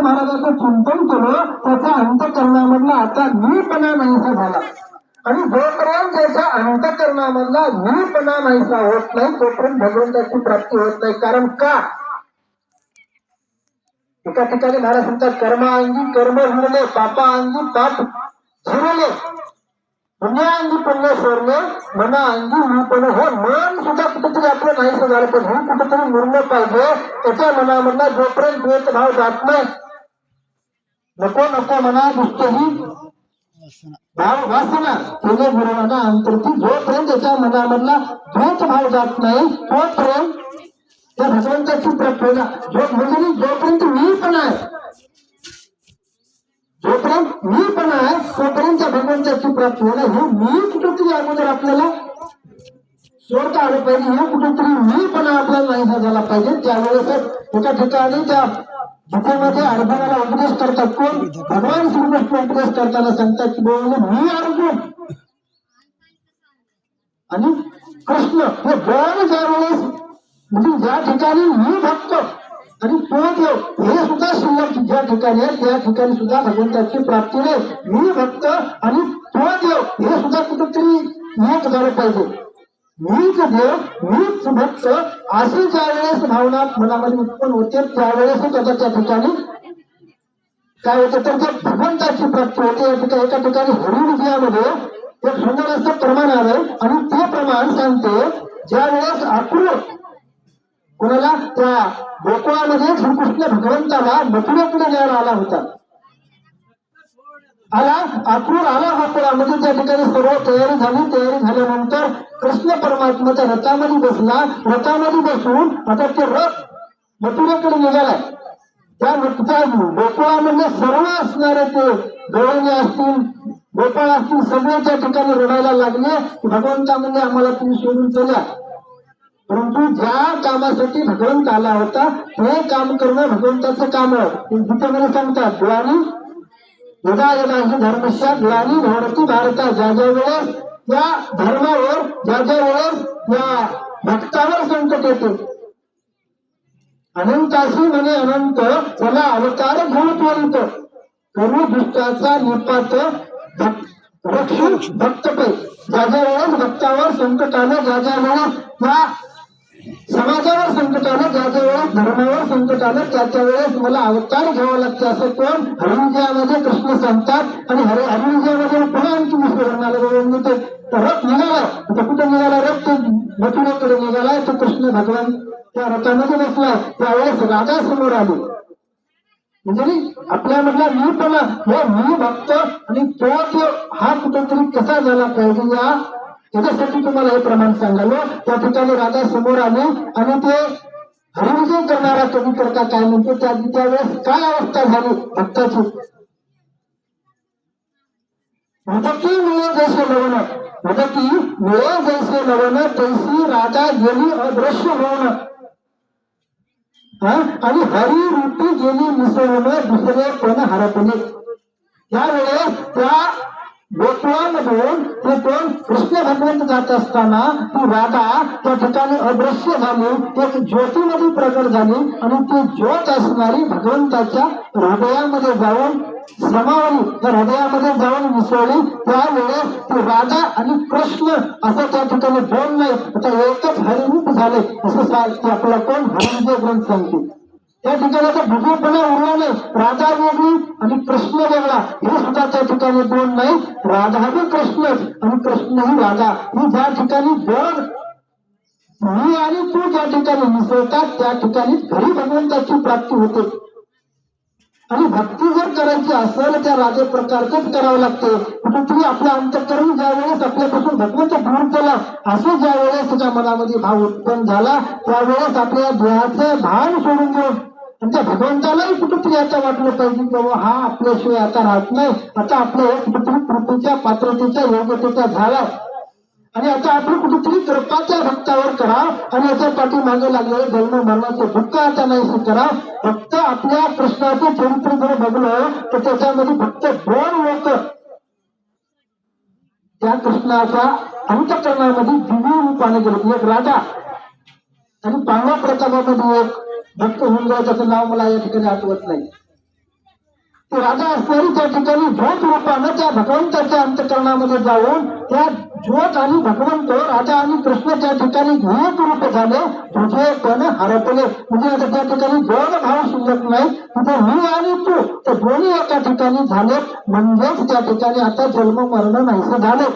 महाराजाचं चिंतन केलं त्याच्या अंतकरणामधला आता मीपणा नाहीसा झाला. आणि जोपर्यंत त्याच्या अंतकरणामधला मीपणा नाहीसा होत नाही तोपर्यंत भगवंताची प्राप्ती होत नाही. कारण का? एका ठिकाणी महाराज म्हणतात कर्माअंगी कर्म झुरले पापाअंगी पाप झिरले. पुण्याअंगी पुण्य सोडले मनाअंगी रूपण. हे मन सुद्धा कुठेतरी आपलं नाहीसं झालं पण हे कुठेतरी मुरलं पाहिजे. त्याच्या मनामधला जोपर्यंत द्वेष भाव जात नाही नको नको मना दुष्टही भाव वासना. केले गुरुवाना अंतरती जोपर्यंत त्याच्या मनामधला द्वेष भाव जात नाही तोपर्यंत त्या भगवंताची प्रप्रेरणा जो म्हणजे जोपर्यंत मी पण आहे जोपर्यंत मी पण आहे तोपर्यंत त्या भगवंताची प्राप्ती होणार हे मी कुठेतरी अगोदर आपल्याला सोडता आलं पाहिजे. हे कुठेतरी मी पण आपल्याला नाहीसा झाला पाहिजे. त्यावेळेस एका ठिकाणी त्या गीतेमध्ये अर्जुनाला उपदेश करतात कोण? भगवान श्रीकृष्ण उपदेश करताना सांगतात की बोल मी अर्जुन. आणि कृष्ण हे दोन ज्या वेळेस म्हणजे ज्या ठिकाणी मी भक्त आणि तो देव हे सुद्धा शिल्लक ज्या ठिकाणी आहे त्या ठिकाणी सुद्धा भगवंताची प्राप्ती नाही. मी भक्त आणि तो देव हे सुद्धा कुठेतरी एक झालं पाहिजे. मीच देव मीच भक्त. अशी ज्या वेळेस भावना मनामध्ये उत्पन्न होते त्यावेळेस त्याच्या त्या ठिकाणी काय होतं तर जे भगवंताची प्राप्ती होते. या ठिकाणी एका ठिकाणी हरिविजयामध्ये एक सुंदर असं प्रमाण आलं. आणि ते प्रमाण सांगते ज्या वेळेस आक्रूर कोणाला त्या गोकुळामध्ये श्रीकृष्ण भगवंताला मथुरेकडे न्यायला आला होता. आला आक्रूर आला गोकुळामध्ये म्हणजे त्या ठिकाणी सर्व तयारी झाली. तयारी झाल्यानंतर कृष्ण परमात्माच्या रथामध्ये बसला. रथामध्ये बसून आता ते रथ मथुरेकडे निघालाय. त्या त्या गोकुळामधले म्हणजे सर्व असणारे ते गवळणे असतील गोपाळ असतील सगळे त्या ठिकाणी रडायला लागले. भगवंता म्हणजे आम्हाला तुम्ही सोडून चला. परंतु ज्या कामासाठी भगवंत आला होता ते काम करणं भगवंताचं काम आहे. गीतेमध्ये सांगतात द्वारी यदा यदा ही भारता ज्या ज्या वेळेस त्या धर्मावर ज्या ज्या वेळेस त्या भक्तावर संकट येते. अनंताशी म्हणे अनंत त्याला अवतार गुण करू दुष्टाचा निपात रक्षण भक्त पै ज्या ज्या वेळेस भक्तावर संकट आलं ज्या ज्या वेळेस त्या समाजावर संकट आलं धर्मावर संकट आलं त्याच्या वेळेस मला अवतार घ्यावा लागते असं कोण? हरिविजयामध्ये कृष्ण सांगतात आणि हरि हरिविजयामध्ये पुन्हा आणखी विश्वभर आलं बरोबर ते रथ निघाला. आता कुठं निघाला रथ? तो मथुरेकडे निघाला तो कृष्ण भगवान त्या रथामध्ये बसला. त्यावेळेस राधा समोर आली. म्हणजे आपल्या आपल्यामधला मीपणा या मी भक्त आणि तो तो हा कुठेतरी कसा झाला पाहिजे या? त्याच्यासाठी तुम्हाला हे प्रमाण सांगालो त्या ठिकाणी राजा समोर आले आणि ते रुजू करणारा कधी करता काय म्हणतो? त्या त्यावेळेस काय अवस्था झाली? भक्ताची उदकी मिळे जैसे लवण उदकी मिळे जैसे लवण तैसी राजा गेली अदृश्य होऊन. हा? आणि हरी रूपी गेली मिसळून दुसरे कोण हरपले? त्यावेळेस त्या गोकुळामधून ते जात असताना ती राधा त्या ठिकाणी अदृश्य झाली एक ज्योतीमध्ये प्रकट झाली आणि ती ज्योत असणारी भगवंताच्या हृदयामध्ये जाऊन समावली. त्या हृदयामध्ये जाऊन मिसळली. त्यावेळेस ती राधा आणि कृष्ण असं त्या ठिकाणी दोन नाही आता एकच हरिरूप झाले असं आपला कोण? हरिविजय ग्रंथ सांगते त्या ठिकाणी आता भुगेपणा उरला नाही राधा वेगळी आणि कृष्ण वेगळा हे सुद्धा त्या ठिकाणी दोन नाही? राधा ही कृष्णच आणि कृष्ण ही राधा. ही ज्या ठिकाणी दोन मी आणि तू ज्या ठिकाणी मिसळतात त्या ठिकाणी घरी भगवंताची प्राप्ती होते. आणि भक्ती जर करायची असेल त्या राजे प्रकारचंच करावं लागते? कुठेतरी आपल्या अंतकरण ज्या वेळेस आपल्यापासून भगवंत दूर केला असं ज्या वेळेस त्याच्या मनामध्ये भाव उत्पन्न झाला त्यावेळेस आपल्या देहाचं भान सोडून देऊन आणि भगवंतालाही कुठेतरी याचा वाटलं पाहिजे बाबा हा आपल्याशिवाय आता राहत नाही. आता आपल्या हे कुठेतरी कृतीच्या पात्रतेच्या योग्यतेचा झाला. आणि आता आपण कुठेतरी कृपाच्या भक्तावर करा. आणि याच्या पाठीमागे लागलेले जन्म मरणाचे दुःख आता नाही करा. फक्त आपल्या कृष्णाचं चरित्र जर बघलं तर त्याच्यामध्ये फक्त दोन लोक त्या कृष्णाच्या अंतकरणामध्ये दिव्य रूपाने गेले एक राजा आणि पांडव प्रतापामध्ये एक भक्त होऊन जाऊ त्याचं नाव मला या ठिकाणी आठवत नाही. ते राजा असणारी त्या ठिकाणी ज्योत रूपानं त्या भगवंताच्या अंतकरणामध्ये जाऊन त्या ज्योत आणि भगवंत राजा आणि कृष्ण त्या ठिकाणी एक रूप झाले तुझे पण हरपले. म्हणजे आता त्या ठिकाणी दोन भाव शिल्लक नाही तिथे मी आणि तू तर दोन्ही एका ठिकाणी झाले. म्हणजेच त्या ठिकाणी आता जन्म मरण नाहीसे झाले.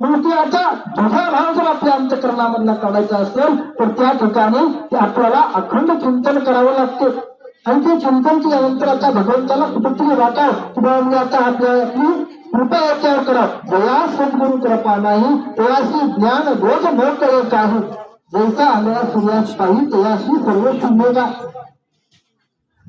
मग ते भाव जर आपल्या अंतकरणामधला काढायचा असेल तर त्या ठिकाणी आपल्याला अखंड चिंतन करावं लागते. आणि ते चिंतन केल्यानंतर आता भगवंताला कुठेतरी वाटा किंवा मी आता आपल्या कृपा याच्यावर करा. जया सद्गुरु कृपा नाही तेव्हाशी ज्ञान रोज न करे काही. जैसा आल्या सूर्यास पाहिजे तेयाशी सर्व शून्य का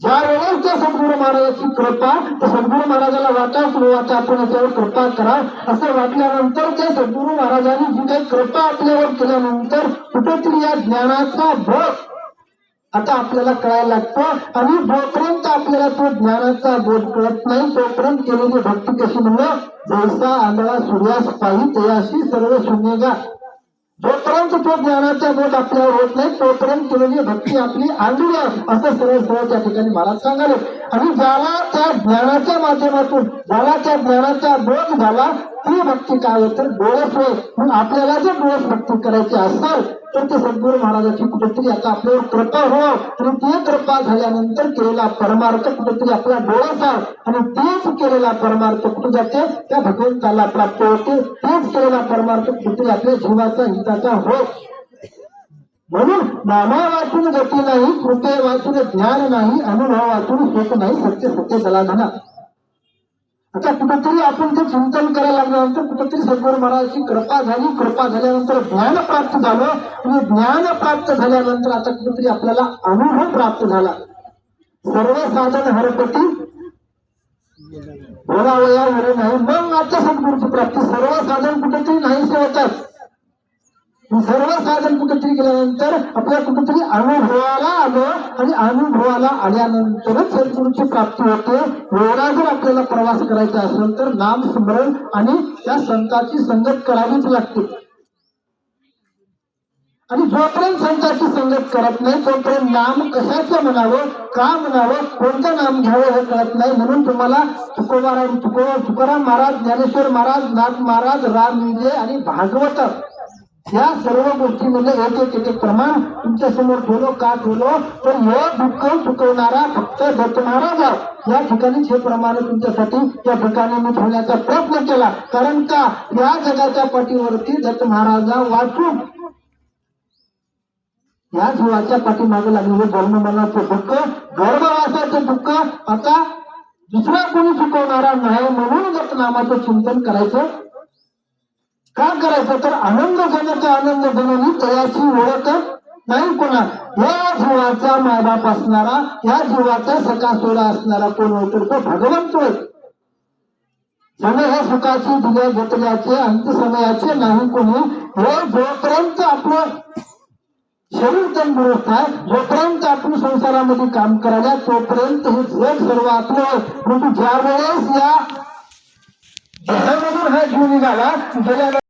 ज्या वेळेस त्या सद्गुरु महाराजाची कृपा तर सद्गुरु महाराजाला वाटा की आपण याच्यावर कृपा करा. असं वाटल्यानंतर त्या सद्गुरु महाराजांनी जी काही कृपा आपल्यावर केल्यानंतर कुठेतरी या ज्ञानाचा भर आता आपल्याला कळायला लागतो. आणि जोपर्यंत आपल्याला तो ज्ञानाचा बोध कळत नाही तोपर्यंत केलेली भक्ती कशी म्हणलं? जैसा आंधळा सूर्यास पाहिजे अशी सर्व शून्यगा जोपर्यंत तो ज्ञानाचा बोध आपल्यावर होत नाही तोपर्यंत तुम्ही भक्ती आपली आणू द्या असं सरळ सरळ त्या ठिकाणी महाराज सांगाले. आणि ज्याला त्या ज्ञानाच्या माध्यमातून ज्याला त्या ज्ञानाचा बोध झाला ती भक्ती काय होतं? डोळस होय मग आपल्याला जर डोळस भक्ती करायची असेल तर ते सद्गुरू महाराजाची कुठेतरी आता आपल्यावर कृपा हो आणि ती कृपा झाल्यानंतर केलेला परमार्थ कुठेतरी आपला डोळस आहे. आणि तेच केलेला परमार्थ कुठे जाते? त्या भगवंताला प्राप्त होते. तेच केलेला परमार्थ कुठेतरी आपल्या जीवाचा हिताचा हो म्हणून नामा वाचून गती नाही कृपे वाचून ज्ञान नाही अनुभव वाचून सुख नाही सत्य सत्य दलाधना आता कुठंतरी आपण ते चिंतन करायला लागल्यानंतर कुठंतरी सद्गुरू महाराजांची कृपा झाली कृपा झाल्यानंतर ज्ञान प्राप्त झालं आणि ज्ञान प्राप्त झाल्यानंतर आता कुठंतरी आपल्याला अनुभव प्राप्त झाला. सर्वसाधन हरपती बोलावया वरे नाही. मग आता सद्गुरूची प्राप्ती सर्वसाधन कुठेतरी नाहीसे होतात. सर्व साधन कुठेतरी गेल्यानंतर आपल्या कुठेतरी अनुभवाला आलं आणि अनुभवाला आल्यानंतरच सद्गुरूची प्राप्ती होते. एवढा जर आपल्याला प्रवास करायचा असेल तर नाम स्मरण आणि त्या संताची संगत करावीच लागते. आणि जोपर्यंत संताची संगत करत नाही तोपर्यंत नाम कशाचं म्हणावं का म्हणावं कोणतं नाम घ्यावं हे कळत नाही. म्हणून तुम्हाला तुकोबाराम तुको तुकाराम महाराज ज्ञानेश्वर महाराज नाथ महाराज राम विजय आणि भागवत या सर्व गोष्टीमध्ये एक एक एक प्रमाण तुमच्यासमोर ठेवलो का ठेवलो तर हे दुःख चुकवणारा फक्त दत्त महाराज या ठिकाणीच हे प्रमाण तुमच्यासाठी या ठिकाणी मी ठेवण्याचा प्रयत्न केला. कारण का? या जगाच्या पाठीवरती दत्त महाराजा वाचून. या जीवाच्या पाठीमागे लागलेले जन्ममरणाचं दुःख गर्भवासाचं दुःख आता दुसरा कोणी चुकवणारा नाही म्हणून दत्त नामाचं चिंतन करायचं का करायचं तर आनंद घेणं ते आनंद बनवली तयाची ओळख नाही कोणा या जीवाचा मायबाप असणारा या जीवाचा सखा सोडा असणारा कोण होतो तो भगवंत होय. समय हे सुखाची दिल्या घेतल्याचे अंत समयाचे नाही कोणी. हे जोपर्यंत आपलं शरीर तंदुरुस्त आहे जोपर्यंत आपण संसारामध्ये काम करायला तोपर्यंत हे जग सर्व आपलं आहे. परंतु ज्या वेळेस या देहामधून हा जीव निघाला गेल्या